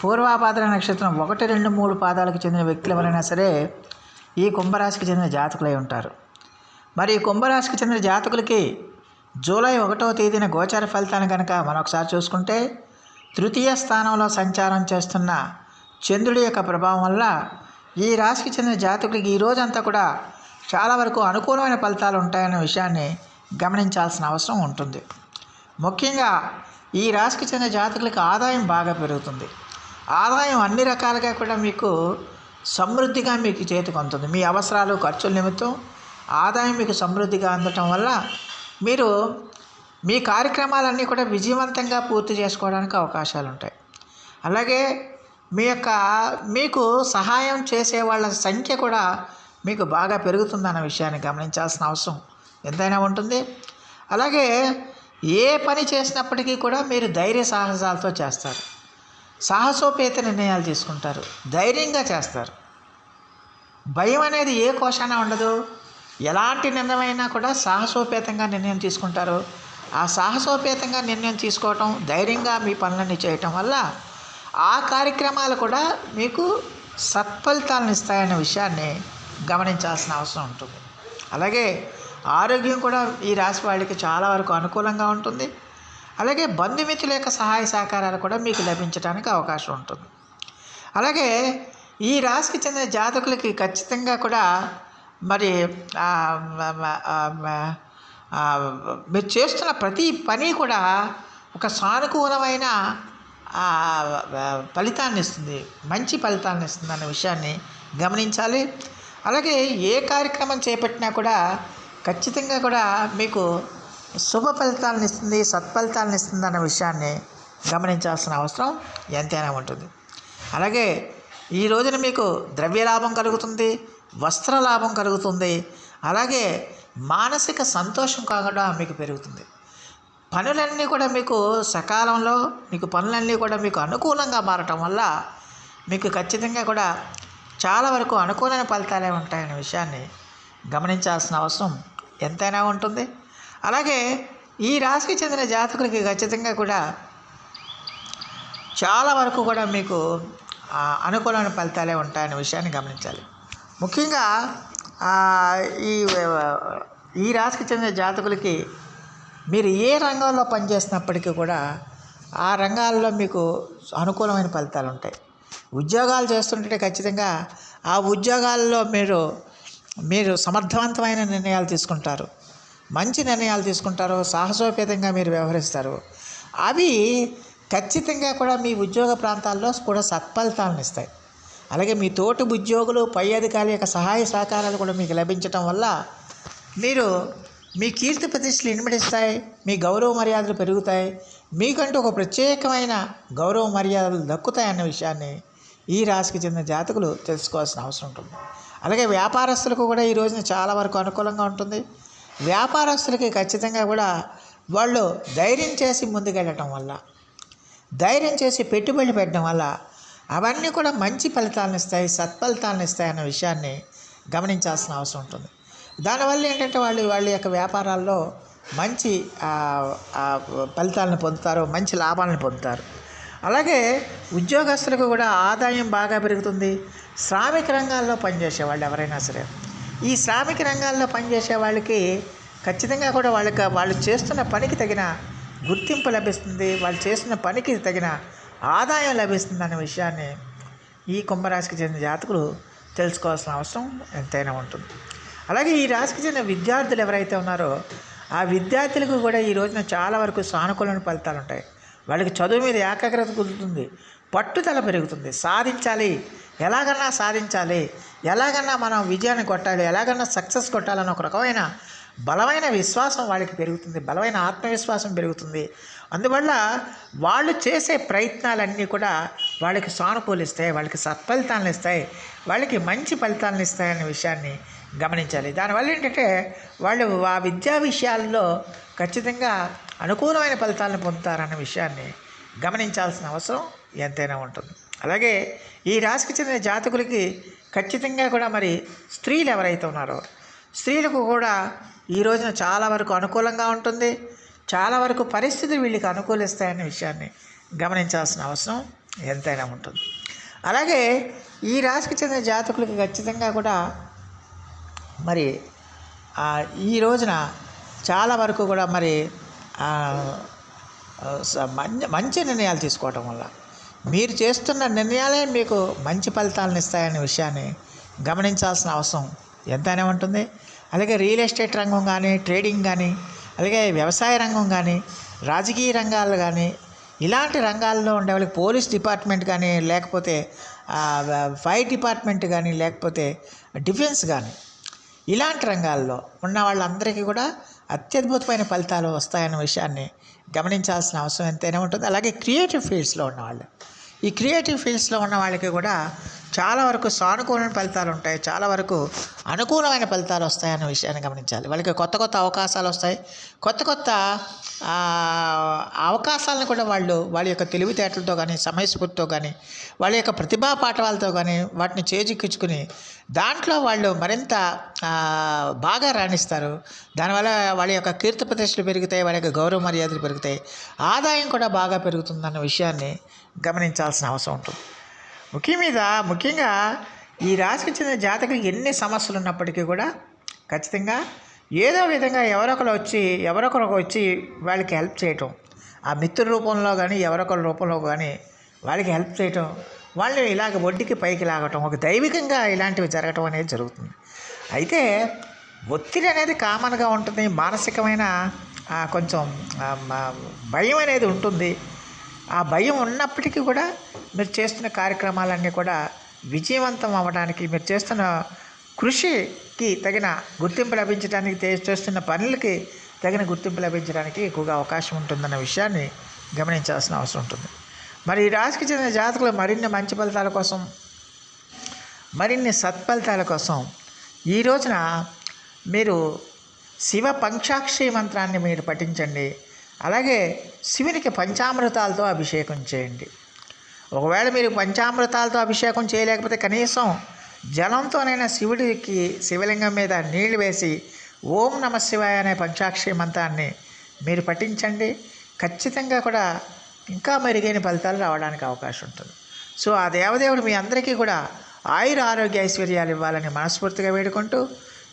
పూర్వాపాద్ర నక్షత్రం ఒకటి రెండు మూడు పాదాలకు చెందిన వ్యక్తులు ఎవరైనా సరే ఈ కుంభరాశికి చెందిన జాతకులై ఉంటారు. మరి ఈ కుంభరాశికి చెందిన జాతకులకి జూలై ఒకటో తేదీన గోచార ఫలితాన్ని కనుక మరొకసారి చూసుకుంటే తృతీయ స్థానంలో సంచారం చేస్తున్న చంద్రుడి యొక్క ప్రభావం వల్ల ఈ రాశికి చెందిన జాతకులకి ఈ రోజంతా కూడా చాలా వరకు అనుకూలమైన ఫలితాలు ఉంటాయనే విషయాన్ని గమనించాల్సిన అవసరం ఉంటుంది. ముఖ్యంగా ఈ రాశికి చెందిన జాతకులకి ఆదాయం బాగా పెరుగుతుంది. ఆదాయం అన్ని రకాలుగా కూడా మీకు సమృద్ధిగా మీకు చేతికి అందుతుంది. మీ అవసరాలు ఖర్చుల నిమిత్తం ఆదాయం మీకు సమృద్ధిగా అందటం వల్ల మీరు మీ కార్యక్రమాలన్నీ కూడా విజయవంతంగా పూర్తి చేసుకోవడానికి అవకాశాలు ఉంటాయి. అలాగే మీ యొక్క మీకు సహాయం చేసే వాళ్ళ సంఖ్య కూడా మీకు బాగా పెరుగుతుందన్న విషయాన్ని గమనించాల్సిన అవసరం ఎంతైనా ఉంటుంది. అలాగే ఏ పని చేసినప్పటికీ కూడా మీరు ధైర్య సాహసాలతో చేస్తారు. సాహసోపేత నిర్ణయాలు తీసుకుంటారు. ధైర్యంగా చేస్తారు. భయం అనేది ఏ కోశాన ఉండదు. ఎలాంటి నిర్ణయమైనా కూడా సాహసోపేతంగా నిర్ణయం తీసుకుంటారు. ఆ సాహసోపేతంగా నిర్ణయం తీసుకోవటం ధైర్యంగా మీ పనులన్నీ చేయటం వల్ల ఆ కార్యక్రమాలు కూడా మీకు సత్ఫలితాలను ఇస్తాయనే విషయాన్ని గమనించాల్సిన అవసరం ఉంటుంది. అలాగే ఆరోగ్యం కూడా ఈ రాశి వాళ్ళకి చాలా వరకు అనుకూలంగా ఉంటుంది. అలాగే బంధుమిత్రుల యొక్క సహాయ సహకారాలు కూడా మీకు లభించడానికి అవకాశం ఉంటుంది. అలాగే ఈ రాశికి చెందిన జాతకులకి ఖచ్చితంగా కూడా మరి మీరు చేస్తున్న ప్రతి పని కూడా ఒక సానుకూలమైన ఫలితాన్ని ఇస్తుంది. మంచి ఫలితాన్ని ఇస్తుంది అనే విషయాన్ని గమనించాలి. అలాగే ఏ కార్యక్రమం చేపట్టినా కూడా ఖచ్చితంగా కూడా మీకు శుభ ఫలితాలను ఇస్తుంది సత్ఫలితాలను ఇస్తుంది అన్న విషయాన్ని గమనించాల్సిన అవసరం ఎంతైనా ఉంటుంది. అలాగే ఈ రోజున మీకు ద్రవ్య లాభం కలుగుతుంది వస్త్ర లాభం కలుగుతుంది అలాగే మానసిక సంతోషం కాకుండా మీకు పెరుగుతుంది. పనులన్నీ కూడా మీకు సకాలంలో మీకు పనులన్నీ కూడా మీకు అనుకూలంగా మారటం వల్ల మీకు ఖచ్చితంగా కూడా చాలా వరకు అనుకూలమైన ఫలితాలే ఉంటాయనే విషయాన్ని గమనించాల్సిన అవసరం ఎంతైనా ఉంటుంది. అలాగే ఈ రాశికి చెందిన జాతకులకి ఖచ్చితంగా కూడా చాలా వరకు కూడా మీకు అనుకూలమైన ఫలితాలే ఉంటాయనే విషయాన్ని గమనించాలి. ముఖ్యంగా ఈ ఈ రాశికి చెందిన జాతకులకి మీరు ఏ రంగంలో పనిచేసినప్పటికీ కూడా ఆ రంగాల్లో మీకు అనుకూలమైన ఫలితాలు ఉంటాయి. ఉద్యోగాలు చేస్తుంటే ఖచ్చితంగా ఆ ఉద్యోగాల్లో మీరు మీరు సమర్థవంతమైన నిర్ణయాలు తీసుకుంటారు. మంచి నిర్ణయాలు తీసుకుంటారు సాహసోపేతంగా మీరు వ్యవహరిస్తారు. అవి ఖచ్చితంగా కూడా మీ ఉద్యోగ ప్రాంతాల్లో కూడా సత్ఫలితాలను ఇస్తాయి. అలాగే మీ తోటి ఉద్యోగులు పై అధికారుల యొక్క సహాయ సహకారాలు కూడా మీకు లభించటం వల్ల మీరు మీ కీర్తి ప్రతిష్టలు ఇనుమడిస్తాయి మీ గౌరవ మర్యాదలు పెరుగుతాయి మీకంటూ ఒక ప్రత్యేకమైన గౌరవ మర్యాదలు దక్కుతాయి అన్న విషయాన్ని ఈ రాశికి చెందిన జాతకులు తెలుసుకోవాల్సిన అవసరం ఉంటుంది. అలాగే వ్యాపారస్తులకు కూడా ఈ రోజున చాలా వరకు అనుకూలంగా ఉంటుంది. వ్యాపారస్తులకి ఖచ్చితంగా కూడా వాళ్ళు ధైర్యం చేసి ముందుకెళ్ళటం వల్ల ధైర్యం చేసి పెట్టుబడి పెట్టడం వల్ల అవన్నీ కూడా మంచి ఫలితాలను ఇస్తాయి సత్ఫలితాలను ఇస్తాయి అన్న విషయాన్ని గమనించాల్సిన అవసరం ఉంటుంది. దానివల్ల ఏంటంటే వాళ్ళు వాళ్ళ యొక్క వ్యాపారాల్లో మంచి ఫలితాలను పొందుతారు మంచి లాభాలను పొందుతారు. అలాగే ఉద్యోగస్తులకు కూడా ఆదాయం బాగా పెరుగుతుంది. శ్రామిక రంగాల్లో పనిచేసే వాళ్ళు ఎవరైనా సరే. ఈ శ్రామిక రంగాల్లో పనిచేసే వాళ్ళకి ఖచ్చితంగా కూడా వాళ్ళకి వాళ్ళు చేస్తున్న పనికి తగిన గుర్తింపు లభిస్తుంది వాళ్ళు చేస్తున్న పనికి తగిన ఆదాయం లభిస్తుంది అనే విషయాన్ని ఈ కుంభరాశికి చెందిన జాతకులు తెలుసుకోవాల్సిన అవసరం ఎంతైనా ఉంటుంది. అలాగే ఈ రాశికి చెందిన విద్యార్థులు ఎవరైతే ఉన్నారో ఆ విద్యార్థులకు కూడా ఈ రోజున చాలా వరకు సానుకూలమైన ఫలితాలు ఉంటాయి. వాళ్ళకి చదువు మీద ఏకాగ్రత కుదురుతుంది పట్టుదల పెరుగుతుంది. సాధించాలి ఎలాగన్నా సాధించాలి ఎలాగన్నా మనం విజయాన్ని కొట్టాలి ఎలాగన్నా సక్సెస్ కొట్టాలని ఒక రకమైన బలమైన విశ్వాసం వాళ్ళకి పెరుగుతుంది బలమైన ఆత్మవిశ్వాసం పెరుగుతుంది. అందువల్ల వాళ్ళు చేసే ప్రయత్నాలన్నీ కూడా వాళ్ళకి సానుకూలిస్తాయి వాళ్ళకి సత్ఫలితాలను ఇస్తాయి వాళ్ళకి మంచి ఫలితాలను ఇస్తాయనే విషయాన్ని గమనించాలి. దానివల్ల ఏంటంటే వాళ్ళు ఆ విద్యా విషయాల్లో ఖచ్చితంగా అనుకూలమైన ఫలితాలను పొందుతారన్న విషయాన్ని గమనించాల్సిన అవసరం ఎంతైనా ఉంటుంది. అలాగే ఈ రాశికి చెందిన జాతకులకి ఖచ్చితంగా కూడా మరి స్త్రీలు ఎవరైతే ఉన్నారో స్త్రీలకు కూడా ఈ రోజున చాలా వరకు అనుకూలంగా ఉంటుంది. చాలా వరకు పరిస్థితి వీళ్ళకి అనుకూలిస్తాయనే విషయాన్ని గమనించాల్సిన అవసరం ఎంతైనా ఉంటుంది. అలాగే ఈ రాశికి చెందిన జాతకులకి ఖచ్చితంగా కూడా మరి ఈ రోజున చాలా వరకు కూడా మరి స- మంచి మంచి నిర్ణయాలు తీసుకోవటం వల్ల మీరు చేస్తున్న నిర్ణయాలే మీకు మంచి ఫలితాలను ఇస్తాయనే విషయాన్ని గమనించాల్సిన అవసరం ఎంతైనా ఉంటుంది. అలాగే రియల్ ఎస్టేట్ రంగం కానీ ట్రేడింగ్ కానీ అలాగే వ్యవసాయ రంగం కానీ రాజకీయ రంగాలు కానీ ఇలాంటి రంగాల్లో ఉండే వాళ్ళకి పోలీస్ డిపార్ట్మెంట్ కానీ లేకపోతే ఫైర్ డిపార్ట్మెంట్ కానీ లేకపోతే డిఫెన్స్ కానీ ఇలాంటి రంగాల్లో ఉన్న వాళ్ళందరికీ కూడా అత్యద్భుతమైన ఫలితాలు వస్తాయన్న విషయాన్ని గమనించాల్సిన అవసరం ఎంతైనా ఉంటుంది. అలాగే క్రియేటివ్ ఫీల్డ్స్లో ఉన్నవాళ్ళు ఈ క్రియేటివ్ ఫీల్డ్స్లో ఉన్న వాళ్ళకి కూడా చాలా వరకు సానుకూలమైన ఫలితాలు ఉంటాయి. చాలా వరకు అనుకూలమైన ఫలితాలు వస్తాయన్న విషయాన్ని గమనించాలి. వాళ్ళకి కొత్త కొత్త అవకాశాలు వస్తాయి. కొత్త కొత్త అవకాశాలను కూడా వాళ్ళు వాళ్ళ యొక్క తెలివితేటలతో కానీ సమయస్ఫూర్తితో కానీ వాళ్ళ యొక్క ప్రతిభా పాఠవాలతో కానీ వాటిని చేజిక్కించుకుని దాంట్లో వాళ్ళు మరింత బాగా రాణిస్తారు. దానివల్ల వాళ్ళ యొక్క కీర్తి ప్రతిష్టలు పెరుగుతాయి. వాళ్ళ యొక్క గౌరవ మర్యాదలు పెరుగుతాయి. ఆదాయం కూడా బాగా పెరుగుతుందన్న విషయాన్ని గమనించాల్సిన అవసరం ఉంటుంది. ముఖ్యం మీద ముఖ్యంగా ఈ రాశికి చెందిన జాతకులు ఎన్ని సమస్యలు ఉన్నప్పటికీ కూడా ఖచ్చితంగా ఏదో విధంగా ఎవరొకరు వచ్చి ఎవరొకరు వచ్చి వాళ్ళకి హెల్ప్ చేయటం. ఆ మిత్ర రూపంలో కానీ ఎవరొకరి రూపంలో కానీ వాళ్ళకి హెల్ప్ చేయటం వాళ్ళని ఇలాగ ఒడ్డుకి పైకి లాగటం ఒక దైవికంగా ఇలాంటివి జరగటం అనేది జరుగుతుంది. అయితే ఒత్తిడి అనేది కామన్గా ఉంటుంది మానసికమైన కొంచెం భయం అనేది ఉంటుంది. ఆ భయం ఉన్నప్పటికీ కూడా మీరు చేస్తున్న కార్యక్రమాలన్నీ కూడా విజయవంతం అవ్వడానికి మీరు చేస్తున్న కృషికి తగిన గుర్తింపు లభించడానికి చేస్తున్న పనులకి తగిన గుర్తింపు లభించడానికి ఎక్కువగా అవకాశం ఉంటుందన్న విషయాన్ని గమనించాల్సిన అవసరం ఉంటుంది. మరి ఈ రాశికి చెందిన జాతకులు మరిన్ని మంచి ఫలితాల కోసం మరిన్ని సత్ఫలితాల కోసం ఈ రోజున మీరు శివ పంక్షాక్షి మంత్రాన్ని మీరు పఠించండి. అలాగే శివునికి పంచామృతాలతో అభిషేకం చేయండి. ఒకవేళ మీరు పంచామృతాలతో అభిషేకం చేయలేకపోతే కనీసం జలంతోనైనా శివుడికి శివలింగం మీద నీళ్ళు వేసి ఓం నమ శివాయ అనే పంచాక్షరి మంత్రాన్ని మీరు పఠించండి. ఖచ్చితంగా కూడా ఇంకా మెరుగైన ఫలితాలు రావడానికి అవకాశం ఉంటుంది. సో ఆ దేవదేవుడు మీ అందరికీ కూడా ఆయుర ఆరోగ్య ఐశ్వర్యాలు ఇవ్వాలని మనస్ఫూర్తిగా వేడుకుంటూ